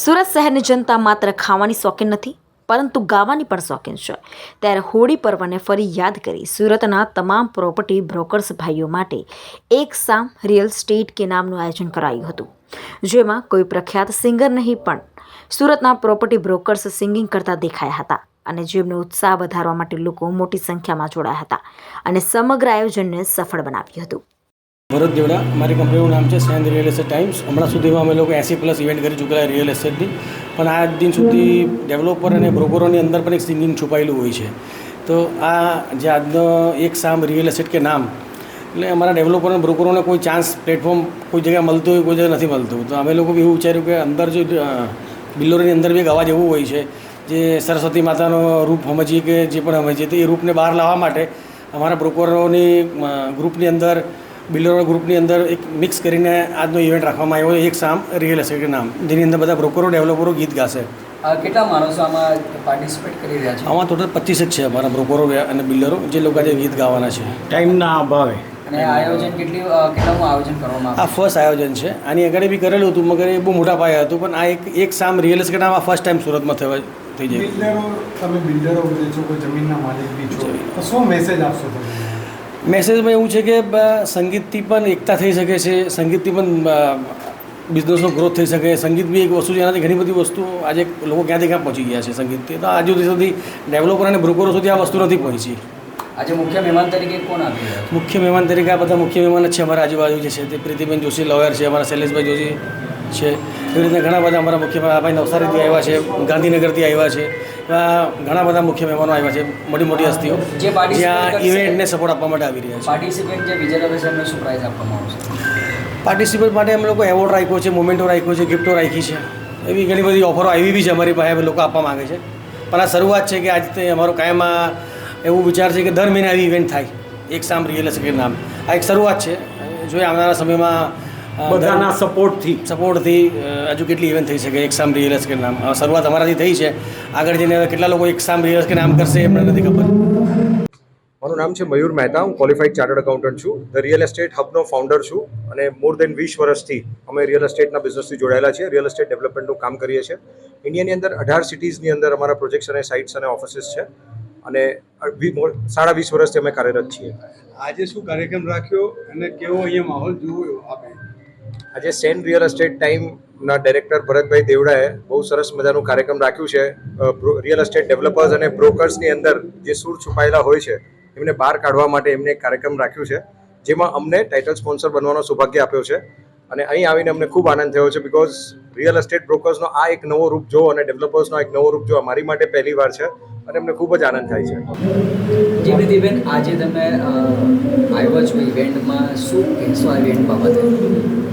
સુરત શહેરની જનતા માત્ર ખાવાની શોખીન નથી, પરંતુ ગાવાની પણ શોખીન છે. ત્યારે હોળી પર્વને ફરી યાદ કરી સુરતના તમામ પ્રોપર્ટી બ્રોકર્સ ભાઈઓ માટે એક સામ રિયલ સ્ટેટ કે નામનું આયોજન કરાયું હતું, જેમાં કોઈ પ્રખ્યાત સિંગર નહીં પણ સુરતના પ્રોપર્ટી બ્રોકર્સ સિંગિંગ કરતા દેખાયા હતા અને જેમનો ઉત્સાહ વધારવા માટે લોકો મોટી સંખ્યામાં જોડાયા હતા અને સમગ્ર આયોજનને સફળ બનાવ્યું હતું. ભરત દેવડા મારી કંપનીનું નામ છે સેન્દ રિયલ એસ્ટેટ ટાઈમ્સ હમણાં સુધીમાં અમે લોકો એસી પ્લસ ઇવેન્ટ કરી ચૂકેલા રિયલ એસ્ટેટની પણ આ દિન સુધી ડેવલપર અને બ્રોકરોની અંદર પણ એક સિંગિંગ છુપાયેલું હોય છે. તો આ જે આજનો એક સામ રિયલ એસ્ટેટ કે નામ, એટલે અમારા ડેવલપર અને બ્રોકરોને કોઈ ચાન્સ પ્લેટફોર્મ કોઈ જગ્યાએ મળતું હોય, કોઈ જગ્યાએ નથી મળતું. તો અમે લોકો બી એવું વિચાર્યું કે અંદર જો બિલ્લોરની અંદર બી એક અવાજ એવું હોય છે જે સરસ્વતી માતાનો રૂપ સમજીએ કે જે પણ સમજીએ, તો એ રૂપને બહાર લાવવા માટે અમારા બ્રોકરોની ગ્રુપની અંદર બિલ્ડરો ગ્રુપની અંદર એક મિક્સ કરીને આજનો ઇવેન્ટ રાખવામાં આવ્યો એક સામ રિયલ એસ્ટેટ નામ. જેની અંદર બધા બ્રોકરો ડેવલપરો ગીત ગાશે. કેટલા માણસો આમાં પાર્ટિસિપેટ કરી રહ્યા છે? આમાં ટોટલ પચીસ જ છે અમારા બ્રોકરો અને બિલ્ડરો જે લોકો આજે ગીત ગાવાના છે. ટાઈમના અભાવે. અને આ આયોજન કેટલી અ, આયોજન કરવામાં આ ફર્સ્ટ આયોજન છે. આની આગળ બી કરેલું હતું મગર એ બહુ મોટા પાયા હતું પણ આ એક એક સામ રિયલ એસ્ટેટ નામ આ ફર્સ્ટ ટાઈમ સુરતમાં થવા થઈ જાય. બિલ્ડરો તમે બિલ્ડરો છો કોઈ જમીનના માલિક બી છો તો શું મેસેજ આપશો તમે? મેસેજમાં એવું છે કે સંગીતથી પણ એકતા થઈ શકે છે સંગીતથી પણ બિઝનેસનો ગ્રોથ થઈ શકે. સંગીત બી એક વસ્તુ છે એનાથી ઘણી બધી વસ્તુ આજે લોકો ક્યાંથી ક્યાં પહોંચી ગયા છે સંગીતથી. તો આજુ સુધી ડેવલપર અને બ્રોકરો સુધી આ વસ્તુ નથી પહોંચી. આજે મુખ્ય મહેમાન તરીકે કોણ આવ્યું મુખ્ય મહેમાન તરીકે આ બધા મુખ્ય મહેમાન જ છે. અમારા આજુબાજુ જે છે તે પ્રીતિબેન જોશી લોયર છે અમારા શૈલેષભાઈ જોશી છે. એવી રીતે ઘણા બધા અમારા મુખ્ય ભાઈ નવસારીથી આવ્યા છે ગાંધીનગરથી આવ્યા છે. એવા ઘણા બધા મુખ્ય મહેમાનો આવ્યા છે મોટી મોટી હસ્તીઓ. જ્યાં ઇવેન્ટને સપોર્ટ આપવા માટે આવી રહ્યા છે. પાર્ટિસિપેન્ટ જે વિજેતા થશે એમને શું પ્રાઇઝ આપવામાં આવશે? પાર્ટિસિપેન્ટ માટે અમે લોકો એવોર્ડ રાખ્યો છે મોમેન્ટો રાખ્યો છે ગિફ્ટો રાખી છે. એવી ઘણી બધી ઓફરો આવી બી છે અમારી પાસે અમે લોકો આપવા માગે છે. પણ આ શરૂઆત છે કે આજે અમારો કાયમમાં એવું વિચાર છે કે દર મહિને આવી ઇવેન્ટ થાય. એક સામ રિયલ નામ. આ એક શરૂઆત છે. જોઈએ આવનારા સમયમાં બધાના સપોર્ટથી. સપોર્ટથી હજુ કેટલી ઇવેન્ટ થઈ શકે? એક સામ રિયલ એસ્ટેટ નામ શરૂઆત અમારાથી થઈ છે. આગળ જઈને હવે કેટલા લોકો એક રિયલ્સ રિયલ એસ્ટેટ નામ કરશે એમને નથી ખબર. મારું નામ છે મયુર મહેતા. હું ક્વોલિફાઈડ ચાર્ટર્ડ એકાઉન્ટન્ટ છું. ધ રિયલ એસ્ટેટ હબનો ફાઉન્ડર છું અને મોર દેન વીસ વર્ષથી અમે રિયલ એસ્ટેટના બિઝનેસથી જોડાયેલા છીએ. રિયલ એસ્ટેટ ડેવલપમેન્ટનું કામ કરીએ છીએ. ઇન્ડિયાની અંદર અઢાર સિટીઝની અંદર અમારા પ્રોજેક્ટ્સ અને સાઇટ્સ અને ઓફિસીસ છે. અને મોર- સાડા વીસ વર્ષથી અમે કાર્યરત છીએ. આજે શું કાર્યક્રમ રાખ્યો? અને કેવો અહીંયા માહોલ જોયો આપે? આજે સેન રિયલ એસ્ટેટ ટાઈમના ડાયરેક્ટર ભરતભાઈ દેવડાએ બહુ સરસ મજાનું કાર્યક્રમ રાખ્યું છે. રિયલ એસ્ટેટ ડેવલપર્સ અને બ્રોકર્સની અંદર જે સૂર છુપાયેલા હોય છે, એમને બહાર કાઢવા માટે એમને એક કાર્યક્રમ રાખ્યું છે, જેમાં અમને ટાઇટલ સ્પોન્સર બનવાનો સૌભાગ્ય આપ્યો છે. અને અહીં આવીને અમને ખૂબ આનંદ થયો છે બિકોઝ રિયલ એસ્ટેટ બ્રોકર્સનો આ એક નવો રૂપ જો અને ડેવલપર્સનો એક નવો રૂપ જો મારી માટે પહેલી વાર છે. અને અમને ખૂબ જ આનંદ થાય છે. જી પ્રીતિબેન આજે તમે આવ્યા છો ઇવેન્ટમાં શું કહેશો આ ઇવેન્ટ બાબતે?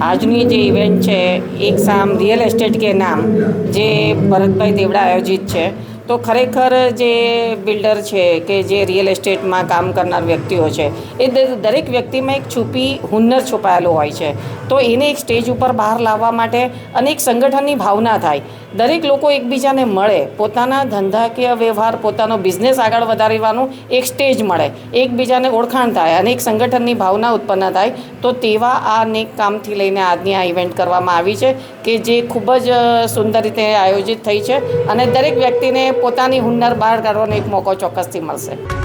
આજની જે ઇવેન્ટ છે એક સામ રિયલ એસ્ટેટ કે નામ જે ભરતભાઈ દેવડા આયોજિત છે. તો ખરેખર જે બિલ્ડર છે કે જે રિયલ એસ્ટેટમાં કામ કરનાર વ્યક્તિઓ છે, એ દરેક વ્યક્તિમાં એક છુપી હુન્નર છુપાયેલું હોય છે. તો એને એક સ્ટેજ ઉપર બહાર લાવવા માટે અને એક સંગઠનની ભાવના થાય. દરેક લોકો એકબીજાને મળે. પોતાના ધંધાકીય વ્યવહાર, પોતાનો બિઝનેસ આગળ વધારવાનું એક સ્ટેજ મળે. એકબીજાને ઓળખાણ થાય. અને એક સંગઠનની ભાવના ઉત્પન્ન થાય. તો તેવા આ અનેક કામથી લઈને આજની આ ઇવેન્ટ કરવામાં આવી છે કે જે ખૂબ જ સુંદર રીતે આયોજિત થઈ છે અને દરેક વ્યક્તિને પોતાની હુન્નર બહાર કાઢવાનો એક મોકો ચોક્કસથી મળશે.